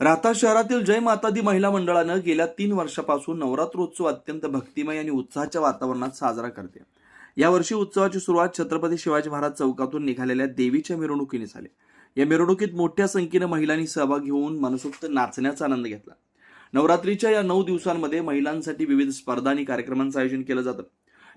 राहता शहरातील जय मातादी महिला मंडळानं गेल्या तीन वर्षापासून नवरात्रोत्सव अत्यंत भक्तिमय आणि उत्साहाच्या वातावरणात साजरा करते. यावर्षी उत्सवाची सुरुवात छत्रपती शिवाजी महाराज चौकातून निघालेल्या देवीच्या मिरवणुकीने झाली. या मिरवणुकीत मोठ्या संख्येनं महिलांनी सहभाग घेऊन मनसोक्त नाचण्याचा आनंद घेतला. नवरात्रीच्या या नऊ दिवसांमध्ये महिलांसाठी विविध स्पर्धा आणि कार्यक्रमांचं आयोजन केलं जातं.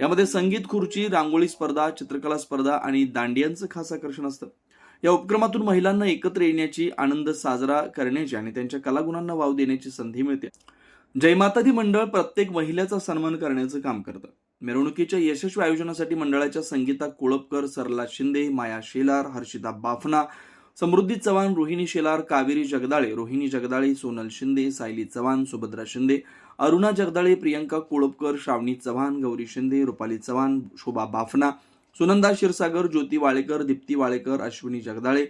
यामध्ये संगीत खुर्ची रांगोळी स्पर्धा चित्रकला स्पर्धा आणि दांडियांचं खास आकर्षण असतं. या उपक्रमातून महिलांना एकत्र येण्याची आनंद साजरा करण्याची आणि त्यांच्या कलागुणांना वाव देण्याची संधी मिळते. जयमातादी मंडळ प्रत्येक महिलेचा सन्मान करण्याचं काम करतं. मिरवणुकीच्या यशस्वी आयोजनासाठी मंडळाच्या संगीता कोळपकर सरला शिंदे माया शेलार हर्षिता बाफना समृद्धी चव्हाण रोहिणी शेलार कावेरी जगदाळे रोहिणी जगदाळे सोनल शिंदे सायली चव्हाण सुभद्रा शिंदे अरुणा जगदाळे प्रियंका कोळपकर श्रावणी चव्हाण गौरी शिंदे रुपाली चव्हाण शोभा बाफना सुनंदा क्षीरसागर ज्योती वाळेकर दीप्ती वाळेकर अश्विनी जगदाळे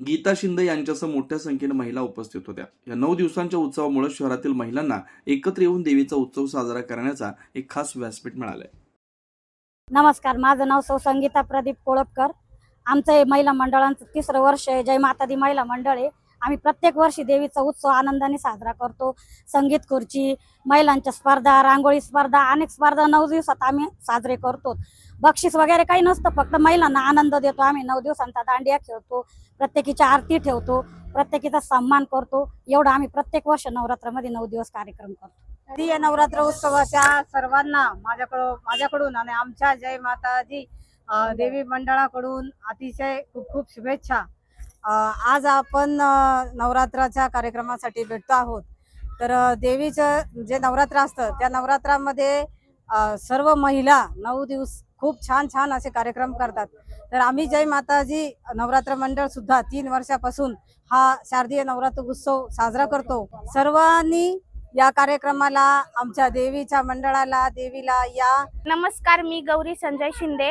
गीता शिंदे यांच्यासह मोठ्या संख्येने महिला उपस्थित होत्या. या नऊ दिवसांच्या उत्सवामुळे शहरातील महिलांना एकत्र येऊन देवीचा उत्सव साजरा करण्याचा एक खास व्यासपीठ मिळालाय. नमस्कार माझं नाव सौ संगीता प्रदीप कोळपकर. आमचं हे महिला मंडळांचं तिसरं वर्ष आहे. जय माता दी महिला मंडळ आहे. आम्ही प्रत्येक वर्षी देवीचा उत्सव आनंदाने साजरा करतो. संगीत खुर्ची महिलांच्या स्पर्धा रांगोळी स्पर्धा अनेक स्पर्धा नऊ दिवसात आम्ही साजरे करतो. बक्षीस वगैरे काही नसतं फक्त महिलांना आनंद देतो. आम्ही नऊ दिवसांचा दांडिया खेळतो प्रत्येकीची आरती ठेवतो प्रत्येकीचा सन्मान करतो. एवढं आम्ही प्रत्येक वर्ष नवरात्रामध्ये नऊ दिवस कार्यक्रम करतो. या नवरात्र उत्सवाच्या सर्वांना माझ्याकडून माझ्याकडून आणि आमच्या जय माताजी देवी मंडळाकडून अतिशय खूप खूप शुभेच्छा. आज आपण नवरात्राच्या कार्यक्रमासाठी भेटतो आहोत. तर देवीचं जे नवरात्र असतं त्या नवरात्रामध्ये सर्व महिला नऊ दिवस खूप छान छान असे कार्यक्रम करतात. तर आम्ही जय माताजी नवरात्र मंडळ सुद्धा तीन वर्षापासून हा शारदीय नवरात्र उत्सव साजरा करतो. सर्वांनी या कार्यक्रमाला आमच्या देवीच्या मंडळाला देवीला या. नमस्कार मी गौरी संजय शिंदे.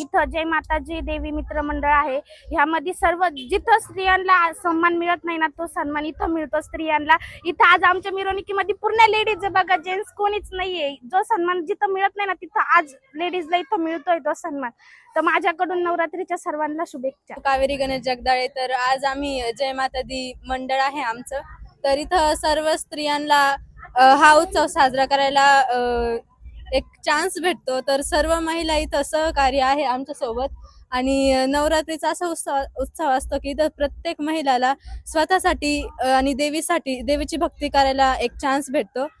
इथं जय माताजी देवी मित्र मंडळ आहे. ह्यामध्ये सर्व जिथं स्त्रियांना सन्मान मिळत नाही ना तो सन्मान इथं मिळतो स्त्रियांना. इथं आज आमच्या मिरवणुकीमध्ये पूर्ण लेडीज बघा जेंट्स कोणीच नाहीये. जो सन्मान जिथं मिळत नाही ना तिथं आज लेडीजला इथं मिळतोय तो सन्मान. तर माझ्याकडून नवरात्रीच्या सर्वांना शुभेच्छा. कावेरी गणेश जगदाळे तर आज आम्ही जय माता दी मंडळ आहे आमचं. तर इथं सर्व स्त्रियांना हा उत्सव साजरा करायला एक चान्स भेटतो. तर सर्व महिला इथं सहकार्य आहे आमच्यासोबत आणि नवरात्रीचा असा उत्सव उत्सव असतो की इथं प्रत्येक महिलाला स्वतःसाठी आणि देवीसाठी देवीची भक्ती करायला एक चान्स भेटतो.